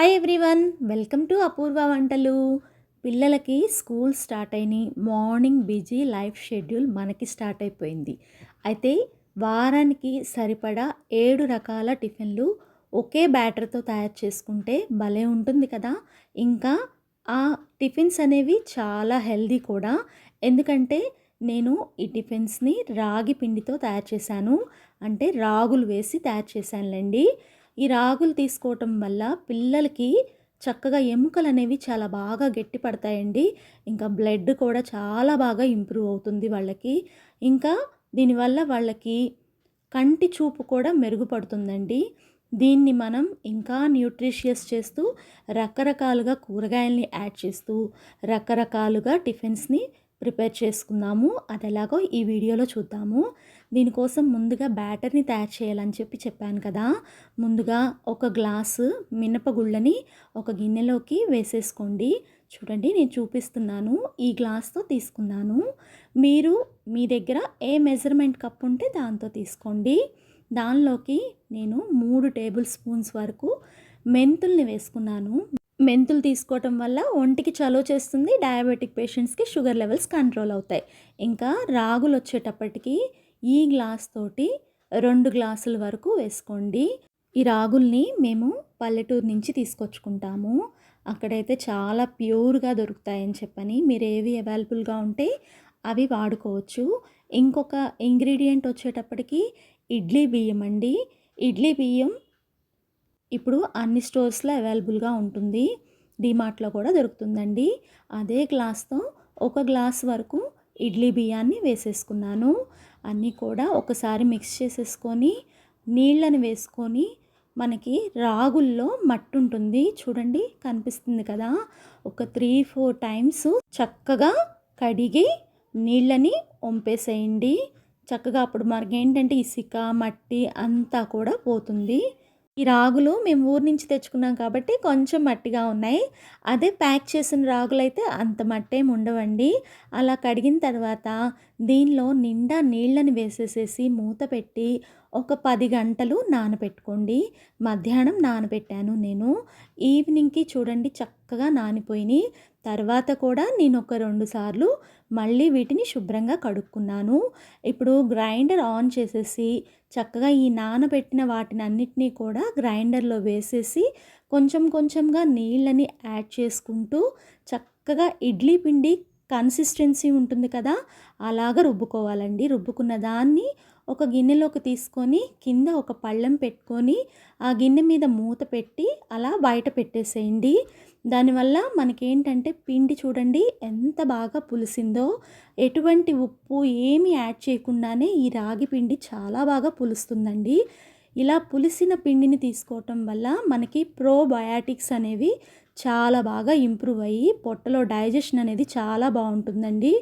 Hi everyone welcome to Apoorva వంటలు పిల్లలకి school start అయినాయి మార్నింగ్ బిజీ లైఫ్ షెడ్యూల్ మనకి స్టార్ట్ అయిపోయింది. అయితే వారానికి సరిపడా ఏడు రకాల టిఫిన్లు ఒకే బ్యాటర్తో తయారు చేసుకుంటే భలే ఉంటుంది కదా. ఇంకా ఆ టిఫిన్స్ అనేవి చాలా హెల్దీ కూడా. ఎందుకంటే నేను ఈ టిఫిన్స్ని రాగి పిండితో తయారు చేశాను. అంటే రాగులు వేసి తయారు చేశానులేండి. ఈ రాగులు తీసుకోవటం వల్ల పిల్లలకి చక్కగా ఎముకలు అనేవి చాలా బాగా గట్టి పడతాయండి. ఇంకా బ్లడ్ కూడా చాలా బాగా ఇంప్రూవ్ అవుతుంది వాళ్ళకి. ఇంకా దీనివల్ల వాళ్ళకి కంటి చూపు కూడా మెరుగుపడుతుందండి. దీన్ని మనం ఇంకా న్యూట్రిషియస్ చేస్తూ రకరకాలుగా కూరగాయల్ని యాడ్ చేస్తూ రకరకాలుగా టిఫిన్స్ని ప్రిపేర్ చేసుకుందాము. అది ఎలాగో ఈ వీడియోలో చూద్దాము. దీనికోసం ముందుగా బ్యాటర్ని తయారు చేయాలని చెప్పి చెప్పాను కదా. ముందుగా ఒక గ్లాసు మినపగుళ్ళని ఒక గిన్నెలోకి వేసేసుకోండి. చూడండి నేను చూపిస్తున్నాను. ఈ గ్లాస్తో తీసుకున్నాను. మీరు మీ దగ్గర ఏ మెజర్మెంట్ కప్ ఉంటే దాంతో తీసుకోండి. దానిలోకి నేను మూడు టేబుల్ స్పూన్స్ వరకు మెంతుల్ని వేసుకున్నాను. మెంతులు తీసుకోవటం వల్ల ఒంటికి చలో చేస్తుంది డయాబెటిక్ పేషెంట్స్కి షుగర్ లెవెల్స్ కంట్రోల్ అవుతాయి. ఇంకా రాగులు వచ్చేటప్పటికి ఈ గ్లాస్ తోటి రెండు గ్లాసుల వరకు వేసుకోండి. ఈ రాగుల్ని మేము పల్లెటూరు నుంచి తీసుకొచ్చుకుంటాము. అక్కడైతే చాలా ప్యూర్గా దొరుకుతాయని చెప్పని మీరు ఏవి అవైలబుల్గా ఉంటే అవి వాడుకోవచ్చు. ఇంకొక ఇంగ్రీడియంట్ వచ్చేటప్పటికి ఇడ్లీ బియ్యం అండి. ఇడ్లీ బియ్యం ఇప్పుడు అన్ని స్టోర్స్లో అవైలబుల్గా ఉంటుంది. డిమార్ట్లో కూడా దొరుకుతుందండి. అదే గ్లాస్తో ఒక గ్లాస్ వరకు ఇడ్లీ బియ్యాన్ని వేసేసుకున్నాను. అన్నీ కూడా ఒకసారి మిక్స్ చేసేసుకొని నీళ్ళని వేసుకొని మనకి రాగుల్లో మట్టి ఉంటుంది చూడండి కనిపిస్తుంది కదా. ఒక త్రీ ఫోర్ టైమ్స్ చక్కగా కడిగి నీళ్ళని వంపేసేయండి చక్కగా అప్పుడు మనకి ఏంటంటే ఇసుక మట్టి అంతా కూడా పోతుంది. ఈ రాగులు మేము ఊరు నుంచి తెచ్చుకున్నాం కాబట్టి కొంచెం మట్టిగా ఉన్నాయి. అదే ప్యాక్ చేసిన రాగులు అయితే అంత మట్టేం ఉండవండి. అలా కడిగిన తర్వాత దీనిలో నిండా నీళ్ళని వేసేసేసి మూత పెట్టి ఒక పది గంటలు నానబెట్టుకోండి మధ్యాహ్నం నానబెట్టాను నేను. ఈవినింగ్కి చూడండి చక్కగా నానిపోయినాయి. తర్వాత కూడా నేను ఒక రెండు సార్లు మళ్ళీ వీటిని శుభ్రంగా కడుక్కున్నాను. ఇప్పుడు గ్రైండర్ ఆన్ చేసేసి చక్కగా ఈ నానబెట్టిన వాటిని అన్నిటినీ కూడా గ్రైండర్లో వేసేసి కొంచెం కొంచెంగా నీళ్ళని యాడ్ చేసుకుంటూ చక్కగా ఇడ్లీ పిండి కన్సిస్టెన్సీ ఉంటుంది కదా అలాగ రుబ్బుకోవాలండి. రుబ్బుకున్న దాన్ని ఒక గిన్నెలోకి తీసుకొని కింద ఒక పళ్ళెం పెట్టుకొని ఆ గిన్నె మీద మూత పెట్టి అలా బయట పెట్టేసేయండి. దానివల్ల మనకేంటంటే పిండి చూడండి ఎంత బాగా పులిసిందో. ఎటువంటి ఉప్పు ఏమి యాడ్ చేయకుండానే ఈ రాగి పిండి చాలా బాగా పులుస్తుందండి. ఇలా పులిసిన పిండిని తీసుకోవటం వల్ల మనకి ప్రోబయాటిక్స్ అనేవి చాలా బాగా ఇంప్రూవ్ అయ్యి పొట్టలో డైజెషన్ అనేది చాలా బాగుంటుందండి.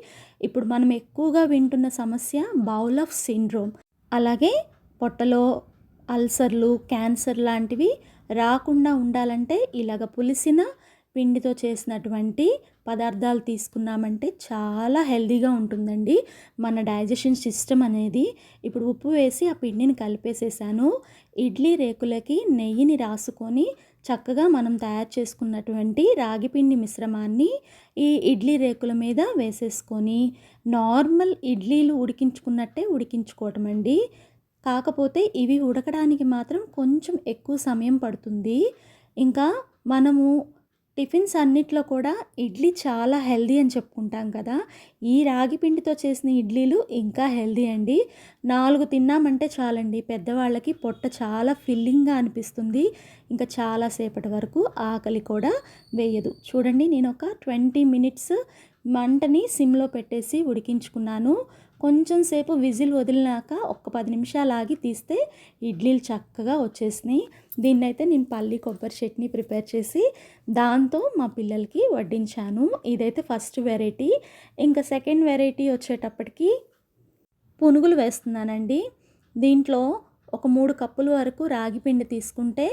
ఇప్పుడు మనం ఎక్కువగా వింటున్న సమస్య బౌల్ ఆఫ్ సిండ్రోమ్ అలాగే పొట్టలో అల్సర్లు క్యాన్సర్ లాంటివి రాకుండా ఉండాలంటే ఇలాగ పులిసిన పిండితో చేసినటువంటి పదార్థాలు తీసుకున్నామంటే చాలా హెల్దీగా ఉంటుందండి. మన డైజెషన్ సిస్టమ్ అనేది ఇప్పుడు ఉప్పు వేసి ఆ పిండిని కలిపేసేసాను. ఇడ్లీ రేకులకి నెయ్యిని రాసుకొని చక్కగా మనం తయారు చేసుకున్నటువంటి రాగిపిండి మిశ్రమాన్ని ఈ ఇడ్లీ రేకుల మీద వేసేసుకొని నార్మల్ ఇడ్లీలు ఉడికించుకున్నట్టే ఉడికించుకోవటం అండి. కాకపోతే ఇవి ఉడకడానికి మాత్రం కొంచెం ఎక్కువ సమయం పడుతుంది. ఇంకా మనము టిఫిన్స్ అన్నిట్లో కూడా ఇడ్లీ చాలా హెల్దీ అని చెప్పుకుంటాం కదా. ఈ రాగి పిండితో చేసిన ఇడ్లీలు ఇంకా హెల్దీ అండి. నాలుగు తిన్నామంటే చాలండి. పెద్దవాళ్ళకి పొట్ట చాలా ఫిల్లింగ్గా అనిపిస్తుంది. ఇంకా చాలాసేపటి వరకు ఆకలి కూడా వేయదు. చూడండి నేను ఒక ట్వంటీ మినిట్స్ మంటని సిమ్లో పెట్టేసి ఉడికించుకున్నాను. కొంచెం సేపు విజిల్ వదిలినాక ఒక పది నిమిషాలు ఆగి తీస్తే ఇడ్లీలు చక్కగా వచ్చేసినాయి. దీన్నైతే నేను పల్లి కొబ్బరి చట్నీ ప్రిపేర్ చేసి దాంతో మా పిల్లలకి వడ్డించాను. ఇదైతే ఫస్ట్ వెరైటీ. ఇంకా సెకండ్ వెరైటీ వచ్చేటప్పటికి పునుగులు వేస్తున్నానండి. దీంట్లో ఒక మూడు కప్పుల వరకు రాగి పిండి తీసుకుంటే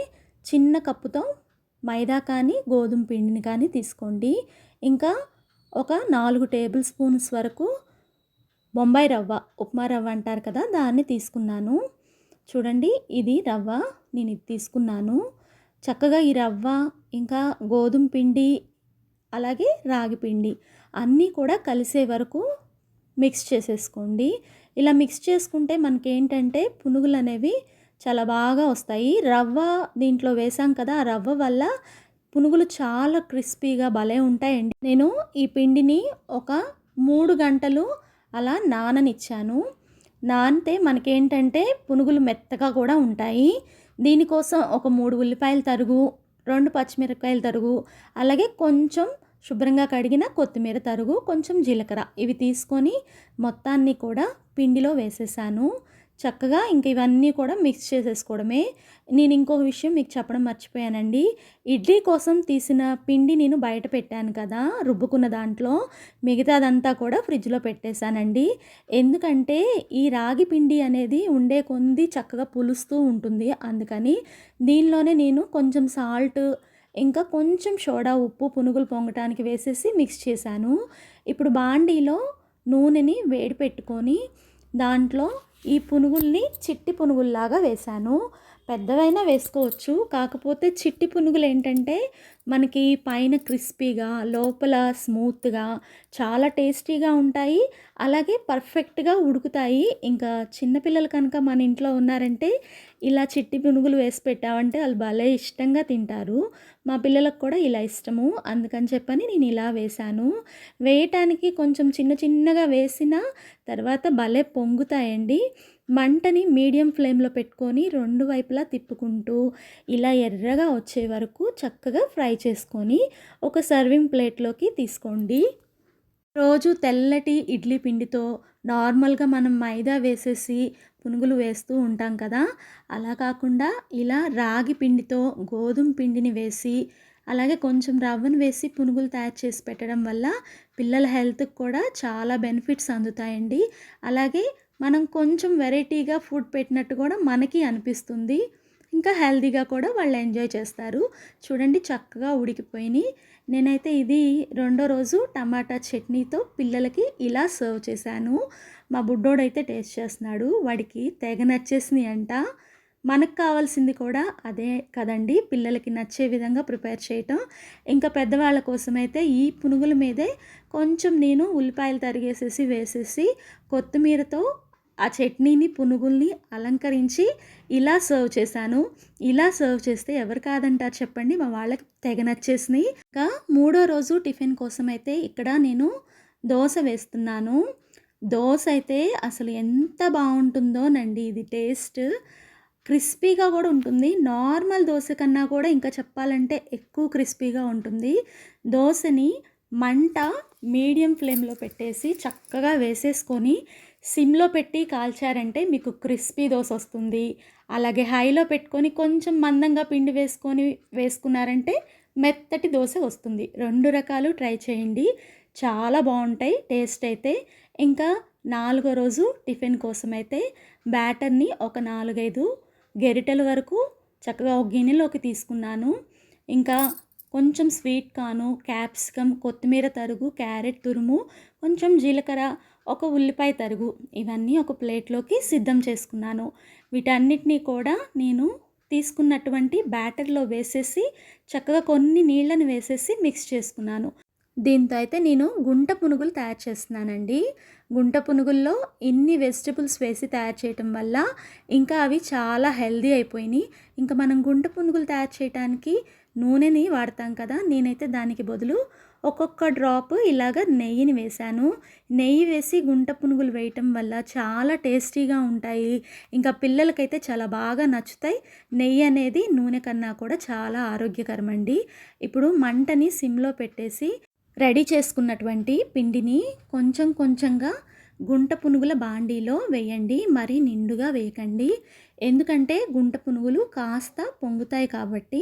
చిన్న కప్పుతో మైదా కానీ గోధుమ పిండిని కానీ తీసుకోండి. ఇంకా ఒక నాలుగు టేబుల్ స్పూన్స్ వరకు బొంబాయి రవ్వ ఉప్మా రవ్వ అంటారు కదా దాన్ని తీసుకున్నాను. చూడండి ఇది రవ్వ నేను ఇది తీసుకున్నాను. చక్కగా ఈ రవ్వ ఇంకా గోధుమ పిండి అలాగే రాగి పిండి అన్నీ కూడా కలిసే వరకు మిక్స్ చేసేసుకోండి. ఇలా మిక్స్ చేసుకుంటే మనకి ఏంటంటే పునుగులు అనేవి చాలా బాగా వస్తాయి. రవ్వ దీంట్లో వేసాం కదా ఆ రవ్వ వల్ల పునుగులు చాలా క్రిస్పీగా భలే ఉంటాయండి. నేను ఈ పిండిని ఒక మూడు గంటలు అలా నాననిచ్చాను. నానితే మనకేంటంటే పునుగులు మెత్తగా కూడా ఉంటాయి. దీనికోసం ఒక మూడు ఉల్లిపాయలు తరుగు రెండు పచ్చిమిరపకాయల తరుగు అలాగే కొంచెం శుభ్రంగా కడిగిన కొత్తిమీర తరుగు కొంచెం జీలకర్ర ఇవి తీసుకొని మొత్తాన్ని కూడా పిండిలో వేసేసాను. చక్కగా ఇంక ఇవన్నీ కూడా మిక్స్ చేసేసుకోవడమే. నేను ఇంకొక విషయం మీకు చెప్పడం మర్చిపోయానండి. ఇడ్లీ కోసం తీసిన పిండి నేను బయట పెట్టాను కదా రుబ్బుకున్న దాంట్లో మిగతాదంతా కూడా ఫ్రిడ్జ్లో పెట్టేశానండి. ఎందుకంటే ఈ రాగి పిండి అనేది ఉండే కొంది చక్కగా పులుస్తూ ఉంటుంది. అందుకని దీనిలోనే నేను కొంచెం సాల్ట్ ఇంకా కొంచెం సోడా ఉప్పు పునుగులు పొంగటానికి వేసేసి మిక్స్ చేశాను. ఇప్పుడు బాండీలో నూనెని వేడి పెట్టుకొని దాంట్లో ఈ పునుగుల్ని చిట్టి పునుగుల్లాగా వేశాను. పెద్దవైనా వేసుకోవచ్చు. కాకపోతే చిట్టి పునుగులు ఏంటంటే మనకి పైన క్రిస్పీగా లోపల స్మూత్గా చాలా టేస్టీగా ఉంటాయి. అలాగే పర్ఫెక్ట్గా ఉడుకుతాయి. ఇంకా చిన్నపిల్లలు కనుక మన ఇంట్లో ఉన్నారంటే ఇలా చిట్టి పునుగులు వేసి పెట్టామంటే వాళ్ళు భలే ఇష్టంగా తింటారు. మా పిల్లలకు కూడా ఇలా ఇష్టము. అందుకని చెప్పని నేను ఇలా వేశాను. వేయటానికి కొంచెం చిన్న చిన్నగా వేసిన తర్వాత భలే పొంగుతాయండి. మంటని మీడియం ఫ్లేమ్లో పెట్టుకొని రెండు వైపులా తిప్పుకుంటూ ఇలా ఎర్రగా వచ్చే వరకు చక్కగా ఫ్రై చేసుకొని ఒక సర్వింగ్ ప్లేట్లోకి తీసుకోండి. రోజు తెల్లటి ఇడ్లీ పిండితో నార్మల్గా మనం మైదా వేసేసి పునుగులు వేస్తూ ఉంటాం కదా. అలా కాకుండా ఇలా రాగి పిండితో గోధుమ పిండిని వేసి అలాగే కొంచెం రవ్వను వేసి పునుగులు తయారు చేసి పెట్టడం వల్ల పిల్లల హెల్త్కి కూడా చాలా బెనిఫిట్స్ అందుతాయండి. అలాగే మనం కొంచెం వెరైటీగా ఫుడ్ పెట్టినట్టు కూడా మనకి అనిపిస్తుంది. ఇంకా హెల్దీగా కూడా వాళ్ళు ఎంజాయ్ చేస్తారు. చూడండి చక్కగా ఉడికిపోయినాయి. నేనైతే ఇది రెండో రోజు టమాటా చట్నీతో పిల్లలకి ఇలా సర్వ్ చేశాను. మా బుడ్డోడైతే టేస్ట్ చేస్తున్నాడు. వాడికి తెగ నచ్చేసినాయి అంట. మనకు కావాల్సింది కూడా అదే కదండి. పిల్లలకి నచ్చే విధంగా ప్రిపేర్ చేయటం. ఇంకా పెద్దవాళ్ళ కోసమైతే ఈ పునుగుల మీదే కొంచెం నేను ఉల్లిపాయలు తరిగేసేసి వేసేసి కొత్తిమీరతో ఆ చట్నీని పునుగుల్ని అలంకరించి ఇలా సర్వ్ చేశాను. ఇలా సర్వ్ చేస్తే ఎవరు కాదంటారు చెప్పండి. మా వాళ్ళకి తెగ నచ్చేసినాయి. ఇంకా మూడో రోజు టిఫిన్ కోసం అయితే ఇక్కడ నేను దోశ వేస్తున్నాను. దోశ అయితే అసలు ఎంత బాగుంటుందోనండి. ఇది టేస్ట్ క్రిస్పీగా కూడా ఉంటుంది. నార్మల్ దోశ కన్నా కూడా ఇంకా చెప్పాలంటే ఎక్కువ క్రిస్పీగా ఉంటుంది. దోశని మంట మీడియం ఫ్లేమ్లో పెట్టేసి చక్కగా వేసేసుకొని సిమ్లో పెట్టి కాల్చారంటే మీకు క్రిస్పీ దోశ వస్తుంది. అలాగే హైలో పెట్టుకొని కొంచెం మందంగా పిండి వేసుకొని వేసుకున్నారంటే మెత్తటి దోశ వస్తుంది. రెండు రకాలు ట్రై చేయండి. చాలా బాగుంటాయి. టేస్ట్ అయితే ఇంకా నాలుగో రోజు టిఫిన్ కోసం అయితే బ్యాటర్ని ఒక నాలుగైదు గెరిటెల వరకు చక్కగా ఒక గిన్నెలోకి తీసుకున్నాను. ఇంకా కొంచెం స్వీట్ కాను క్యాప్సికమ్ కొత్తిమీర తరుగు క్యారెట్ తురుము కొంచెం జీలకర్ర ఒక ఉల్లిపాయ తరుగు ఇవన్నీ ఒక ప్లేట్లోకి సిద్ధం చేసుకున్నాను. వీటన్నిటినీ కూడా నేను తీసుకున్నటువంటి బ్యాటర్లో వేసేసి చక్కగా కొన్ని నీళ్ళని వేసేసి మిక్స్ చేసుకున్నాను. దీంతో అయితే నేను గుంట పునుగులు తయారు చేస్తున్నానండి. గుంట పునుగుల్లో ఇన్ని వెజిటబుల్స్ వేసి తయారు చేయటం వల్ల ఇంకా అవి చాలా హెల్దీ అయిపోయినాయి. ఇంకా మనం గుంట పునుగులు తయారు చేయడానికి నూనెని వాడతాం కదా నేనైతే దానికి బదులు ఒక్కొక్క డ్రాప్ ఇలాగ నెయ్యిని వేశాను. నెయ్యి వేసి గుంట పునుగులు వేయటం వల్ల చాలా టేస్టీగా ఉంటాయి. ఇంకా పిల్లలకైతే చాలా బాగా నచ్చుతాయి. నెయ్యి అనేది నూనె కన్నా కూడా చాలా ఆరోగ్యకరం అండి ఇప్పుడు మంటని సిమ్లో పెట్టేసి రెడీ చేసుకున్నటువంటి పిండిని కొంచెం కొంచెంగా గుంట పునుగుల బాండీలో వేయండి. మరీ నిండుగా వేయకండి. ఎందుకంటే గుంట పునుగులు కాస్త పొంగుతాయి కాబట్టి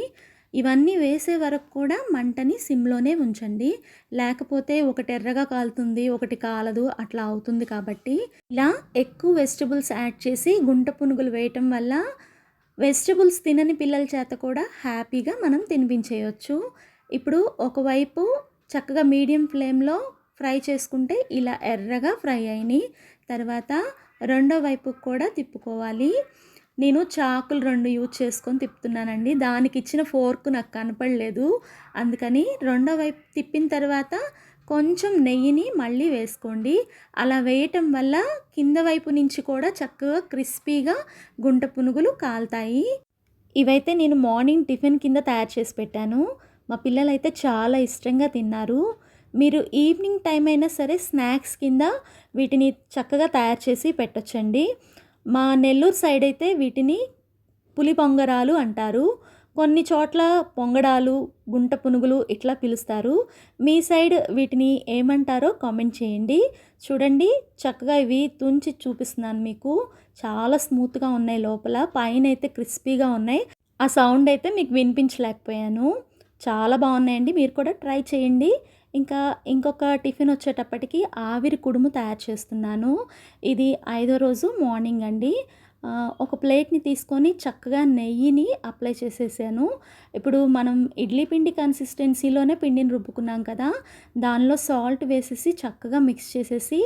ఇవన్నీ వేసే వరకు కూడా మంటని సిమ్లోనే ఉంచండి. లేకపోతే ఒకటి ఎర్రగా కాలుతుంది ఒకటి కాలదు అట్లా అవుతుంది కాబట్టి ఇలా ఎక్కువ వెజిటబుల్స్ యాడ్ చేసి గుంట పునుగులు వేయటం వల్ల వెజిటబుల్స్ తినని పిల్లల చేత కూడా హ్యాపీగా మనం తినిపించేయచ్చు. ఇప్పుడు ఒకవైపు చక్కగా మీడియం ఫ్లేమ్లో ఫ్రై చేసుకుంటే ఇలా ఎర్రగా ఫ్రై అయినాయి. తర్వాత రెండో వైపుకి కూడా తిప్పుకోవాలి. నేను చాకులు రెండు యూజ్ చేసుకొని తిప్పుతున్నానండి. దానికి ఇచ్చిన ఫోర్క్ నాకు కనపడలేదు. అందుకని రెండో వైపు తిప్పిన తర్వాత కొంచెం నెయ్యిని మళ్ళీ వేసుకోండి. అలా వేయటం వల్ల కింద వైపు నుంచి కూడా చక్కగా క్రిస్పీగా గుంట పునుగులు కాలుతాయి. ఇవైతే నేను మార్నింగ్ టిఫిన్ కింద తయారు చేసి పెట్టాను. మా పిల్లలైతే చాలా ఇష్టంగా తిన్నారు. మీరు ఈవినింగ్ టైం అయినా సరే స్నాక్స్ కింద వీటిని చక్కగా తయారు చేసి పెట్టొచ్చండి. మా నెల్లూరు సైడ్ అయితే వీటిని పులి పొంగరాలు అంటారు. కొన్ని చోట్ల పొంగడాలు గుంట పునుగులు ఇట్లా పిలుస్తారు. మీ సైడ్ వీటిని ఏమంటారో కామెంట్ చేయండి. చూడండి చక్కగా ఇవి తుంచి చూపిస్తున్నాను మీకు. చాలా స్మూత్గా ఉన్నాయి లోపల పైన అయితే క్రిస్పీగా ఉన్నాయి. ఆ సౌండ్ అయితే మీకు వినిపించలేకపోయాను. చాలా బాగున్నాయండి మీరు కూడా ట్రై చేయండి. ఇంకా ఇంకొక టిఫిన్ వచ్చేటప్పటికి ఆవిరి కుడుము తయారు చేస్తున్నాను. ఇది ఐదో రోజు మార్నింగ్ అండి. ఒక ప్లేట్ని తీసుకొని చక్కగా నెయ్యిని అప్లై చేసేసాను. ఇప్పుడు మనం ఇడ్లీ పిండి కన్సిస్టెన్సీలోనే పిండిని రుబ్బుకున్నాం కదా దానిలో సాల్ట్ వేసేసి చక్కగా మిక్స్ చేసేసి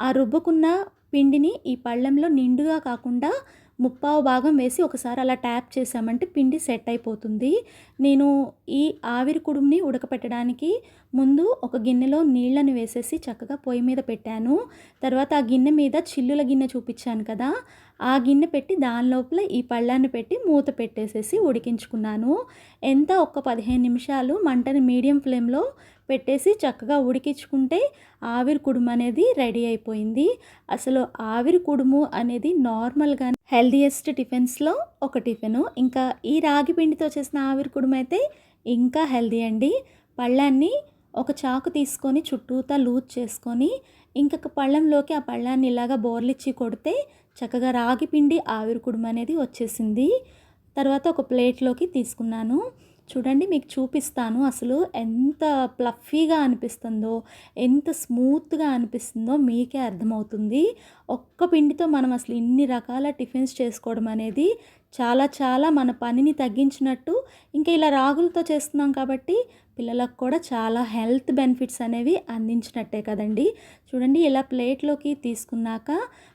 ఆ రుబ్బుకున్న పిండిని ఈ పళ్ళెంలో నిండుగా కాకుండా ముప్పావు భాగం వేసి ఒకసారి అలా ట్యాప్ చేసామంటే పిండి సెట్ అయిపోతుంది. నేను ఈ ఆవిరి కుడుముని ఉడకపెట్టడానికి ముందు ఒక గిన్నెలో నీళ్ళని వేసేసి చక్కగా పొయ్యి మీద పెట్టాను. తర్వాత ఆ గిన్నె మీద చిల్లుల గిన్నె చూపించాను కదా ఆ గిన్నె పెట్టి దాని లోపల ఈ పళ్ళాన్ని పెట్టి మూత పెట్టేసేసి ఉడికించుకున్నాను. ఎంత? ఒక పదిహేను నిమిషాలు మంటని మీడియం ఫ్లేమ్లో పెట్టేసి చక్కగా ఉడికించుకుంటే ఆవిరి కుడుము అనేది రెడీ అయిపోయింది. అసలు ఆవిరి కుడుము అనేది నార్మల్గా హెల్దియెస్ట్ టిఫిన్స్లో ఒక టిఫిన్. ఇంకా ఈ రాగి పిండితో చేసిన ఆవిరి కుడుము అయితే ఇంకా హెల్దీ అండి. పళ్ళాన్ని ఒక చాకు తీసుకొని చుట్టూతా లూజ్ చేసుకొని ఇంకొక పళ్ళంలోకి ఆ పళ్ళాన్ని ఇలాగా బోర్లిచ్చి కొడితే చక్కగా రాగి పిండి ఆవిరి కుడుము అనేది వచ్చేసింది. తర్వాత ఒక ప్లేట్లోకి తీసుకున్నాను. చూడండి మీకు చూపిస్తాను అసలు ఎంత ప్లఫీగా అనిపిస్తుందో ఎంత స్మూత్గా అనిపిస్తుందో మీకే అర్థమవుతుంది. ఒక్క పిండితో మనం అసలు ఇన్ని రకాల టిఫిన్స్ చేసుకోవడం అనేది చాలా చాలా మన పనిని తగ్గించినట్టు. ఇంకా ఇలా రాగులతో చేస్తున్నాం కాబట్టి పిల్లలకు కూడా చాలా హెల్త్ బెనిఫిట్స్ అనేవి అందించినట్టే కదండి. చూడండి ఇలా ప్లేట్లోకి తీసుకున్నాక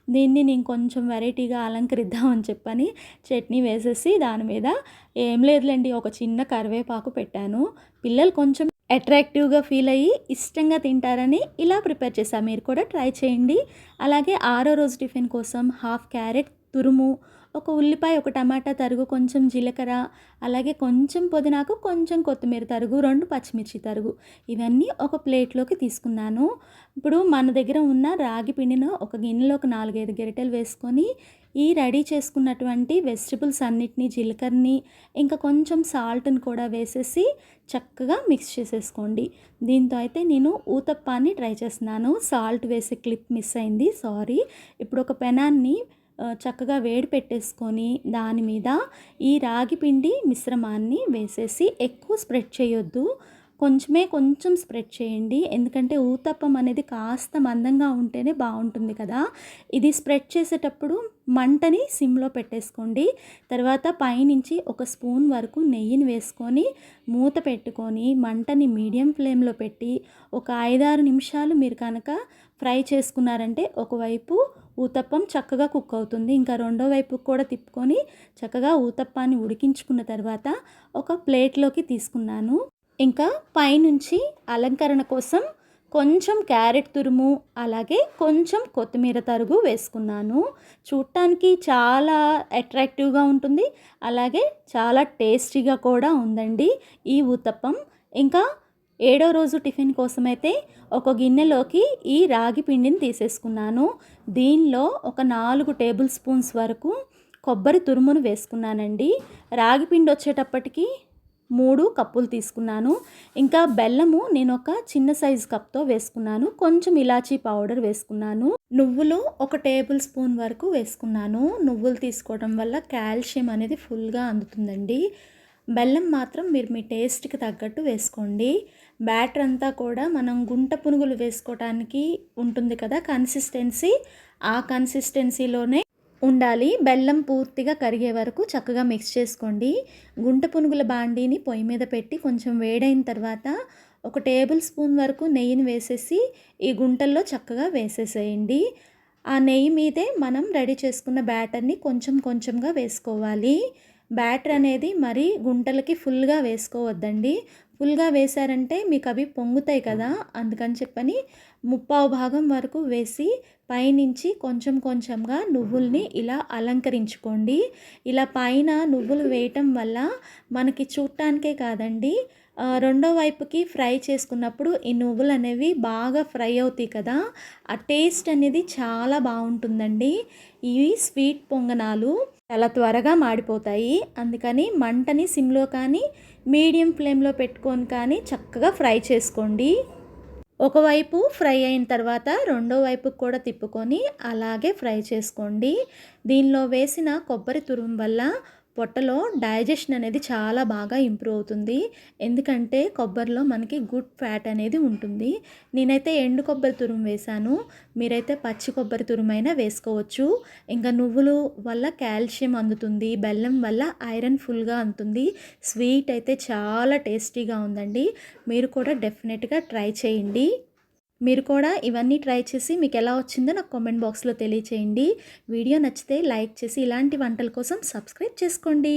దీన్ని నేను కొంచెం వెరైటీగా అలంకరిద్దామని చెప్పని చట్నీ వేసేసి దాని మీద ఏం లేదులేండి ఒక చిన్న కరివేపాకు పెట్టాను. పిల్లలు కొంచెం అట్రాక్టివ్గా ఫీల్ అయ్యి ఇష్టంగా తింటారని ఇలా ప్రిపేర్ చేశాను. మీరు కూడా ట్రై చేయండి. అలాగే ఆరో రోజు టిఫిన్ కోసం హాఫ్ క్యారెట్ తురుము ఒక ఉల్లిపాయ ఒక టమాటా తరుగు కొంచెం జీలకర్ర అలాగే కొంచెం పుదీనాకు కొంచెం కొత్తిమీర తరుగు రెండు పచ్చిమిర్చి తరుగు. ఇవన్నీ ఒక ప్లేట్లోకి తీసుకున్నాను. ఇప్పుడు మన దగ్గర ఉన్న రాగి పిండిని ఒక గిన్నెలో ఒక నాలుగైదు గరిటెలు వేసుకొని ఈ రెడీ చేసుకున్నటువంటి వెజిటబుల్స్ అన్నిటినీ జీలకర్రని ఇంకా కొంచెం సాల్ట్ని కూడా వేసేసి చక్కగా మిక్స్ చేసేసుకోండి. దీంతో అయితే నేను ఊతప్పాన్ని ట్రై చేస్తున్నాను. సాల్ట్ వేసే క్లిప్ మిస్ అయింది. సారీ. ఇప్పుడు ఒక పెనాన్ని చక్కగా వేడి పెట్టేసుకొని దాని మీద ఈ రాగి పిండి మిశ్రమాన్ని వేసేసి ఎక్కువ స్ప్రెడ్ చేయొద్దు. కొంచెమే కొంచెం స్ప్రెడ్ చేయండి. ఎందుకంటే ఊతప్పం అనేది కాస్త మందంగా ఉంటేనే బాగుంటుంది కదా. ఇది స్ప్రెడ్ చేసేటప్పుడు మంటని సిమ్లో పెట్టేసుకోండి. తర్వాత పైనుంచి ఒక స్పూన్ వరకు నెయ్యిని వేసుకొని మూత పెట్టుకొని మంటని మీడియం ఫ్లేమ్లో పెట్టి ఒక ఐదారు నిమిషాలు మీరు కనుక ఫ్రై చేసుకున్నారంటే ఒకవైపు ఊతప్పం చక్కగా కుక్ అవుతుంది. ఇంకా రెండో వైపు కూడా తిప్పుకొని చక్కగా ఊతప్పాన్ని ఉడికించుకున్న తర్వాత ఒక ప్లేట్లోకి తీసుకున్నాను. ఇంకా పైనుంచి అలంకరణ కోసం కొంచెం క్యారెట్ తురుము అలాగే కొంచెం కొత్తిమీర తరుగు వేసుకున్నాను. చూడటానికి చాలా అట్రాక్టివ్గా ఉంటుంది అలాగే చాలా టేస్టీగా కూడా ఉందండి ఈ ఊతప్పం. ఇంకా ఏడో రోజు టిఫిన్ కోసమైతే ఒక గిన్నెలోకి ఈ రాగి పిండిని తీసేసుకున్నాను. దీనిలో ఒక నాలుగు టేబుల్ స్పూన్స్ వరకు కొబ్బరి తురుమును వేసుకున్నానండి. రాగి పిండి వచ్చేటప్పటికి మూడు కప్పులు తీసుకున్నాను. ఇంకా బెల్లము నేను ఒక చిన్న సైజు కప్తో వేసుకున్నాను. కొంచెం ఇలాచీ పౌడర్ వేసుకున్నాను. నువ్వులు ఒక టేబుల్ స్పూన్ వరకు వేసుకున్నాను. నువ్వులు తీసుకోవడం వల్ల కాల్షియం అనేది ఫుల్గా అందుతుందండి. బెల్లం మాత్రం మీరు మీ టేస్ట్కి తగ్గట్టు వేసుకోండి. బ్యాటర్ అంతా కూడా మనం గుంట పునుగులు వేసుకోవటానికి ఉంటుంది కదా కన్సిస్టెన్సీ. ఆ కన్సిస్టెన్సీలోనే ఉండాలి. బెల్లం పూర్తిగా కరిగే వరకు చక్కగా మిక్స్ చేసుకోండి. గుంట పునుగుల బాండీని పొయ్యి మీద పెట్టి కొంచెం వేడైన తర్వాత ఒక టేబుల్ స్పూన్ వరకు నెయ్యిని వేసేసి ఈ గుంటల్లో చక్కగా వేసేసేయండి. ఆ నెయ్యి మీదే మనం రెడీ చేసుకున్న బ్యాటర్ని కొంచెం కొంచెంగా వేసుకోవాలి. బ్యాటర్ అనేది మరీ గుంటలకి ఫుల్గా వేసుకోవద్దండి. ఫుల్గా వేశారంటే మీకు అవి పొంగుతాయి కదా అందుకని చెప్పని ముప్పావు భాగం వరకు వేసి పైనుంచి కొంచెం కొంచెంగా నువ్వుల్ని ఇలా అలంకరించుకోండి. ఇలా పైన నువ్వులు వేయటం వల్ల మనకి చూడటానికే కాదండి రెండో వైపుకి ఫ్రై చేసుకున్నప్పుడు ఈ నువ్వులు అనేవి బాగా ఫ్రై అవుతాయి కదా ఆ టేస్ట్ అనేది చాలా బాగుంటుందండి. ఇవి స్వీట్ పొంగనాలు చాలా త్వరగా మాడిపోతాయి అందుకని మంటని సిమ్లో కానీ మీడియం ఫ్లేమ్లో పెట్టుకొని కానీ చక్కగా ఫ్రై చేసుకోండి. ఒకవైపు ఫ్రై అయిన తర్వాత రెండో వైపుకి కూడా తిప్పుకొని అలాగే ఫ్రై చేసుకోండి. దీనిలో వేసిన కొబ్బరి తురుము వల్ల పొట్టలో డైజెషన్ అనేది చాలా బాగా ఇంప్రూవ్ అవుతుంది. ఎందుకంటే కొబ్బరిలో మనకి గుడ్ ఫ్యాట్ అనేది ఉంటుంది. నేనైతే ఎండు కొబ్బరి తురుము వేశాను. మీరైతే పచ్చి కొబ్బరి తురుమైనా వేసుకోవచ్చు. ఇంకా నువ్వులు వల్ల కాల్షియం అందుతుంది. బెల్లం వల్ల ఐరన్ ఫుల్గా అందుతుంది స్వీట్ అయితే చాలా టేస్టీగా ఉందండి. మీరు కూడా డెఫినెట్గా ట్రై చేయండి. మీరు కూడా ఇవన్నీ ట్రై చేసి మీకు ఎలా వచ్చిందో నాకు కామెంట్ బాక్స్లో తెలియచేయండి. వీడియో నచ్చితే లైక్ చేసి ఇలాంటి వంటల కోసం సబ్స్క్రైబ్ చేసుకోండి.